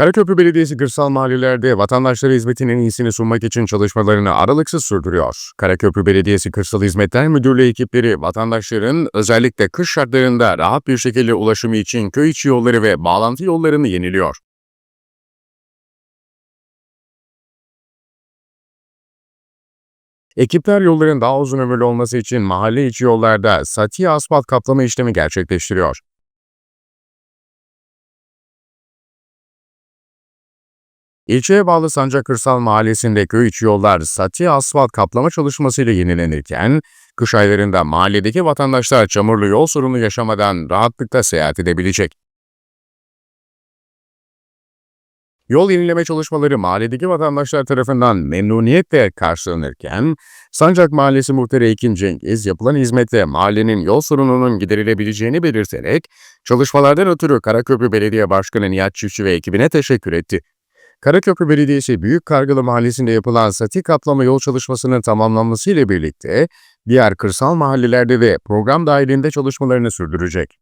Karaköprü Belediyesi kırsal mahallelerde vatandaşlara hizmetin en iyisini sunmak için çalışmalarını aralıksız sürdürüyor. Karaköprü Belediyesi Kırsal Hizmetler Müdürlüğü ekipleri vatandaşların özellikle kış şartlarında rahat bir şekilde ulaşımı için köy içi yolları ve bağlantı yollarını yeniliyor. Ekipler yolların daha uzun ömürlü olması için mahalle içi yollarda sati asfalt kaplama işlemi gerçekleştiriyor. İlçeye bağlı Sancak Kırsal Mahallesi'nde köy içi yollar sati asfalt kaplama çalışmasıyla yenilenirken, kış aylarında mahalledeki vatandaşlar çamurlu yol sorunu yaşamadan rahatlıkla seyahat edebilecek. Yol yenileme çalışmaları mahalledeki vatandaşlar tarafından memnuniyetle karşılanırken, Sancak Mahallesi Muhtarı Ekin Cengiz yapılan hizmete mahallenin yol sorununun giderilebileceğini belirterek, çalışmalardan ötürü Karaköprü Belediye Başkanı Nihat Çiftçi ve ekibine teşekkür etti. Karaköprü Belediyesi Büyük Kargalı Mahallesi'nde yapılan sati kaplama yol çalışmasının tamamlanması ile birlikte diğer kırsal mahallelerde de program dahilinde çalışmalarını sürdürecek.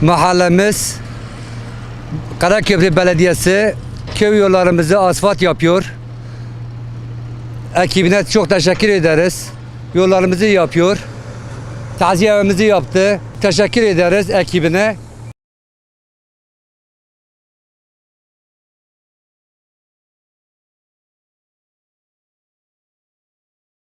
Mahallemiz Karaköprü Belediyesi köy yollarımızı asfalt yapıyor. Ekibine çok teşekkür ederiz. Yollarımızı yapıyor. Taziyemizi yaptı. Teşekkür ederiz ekibine.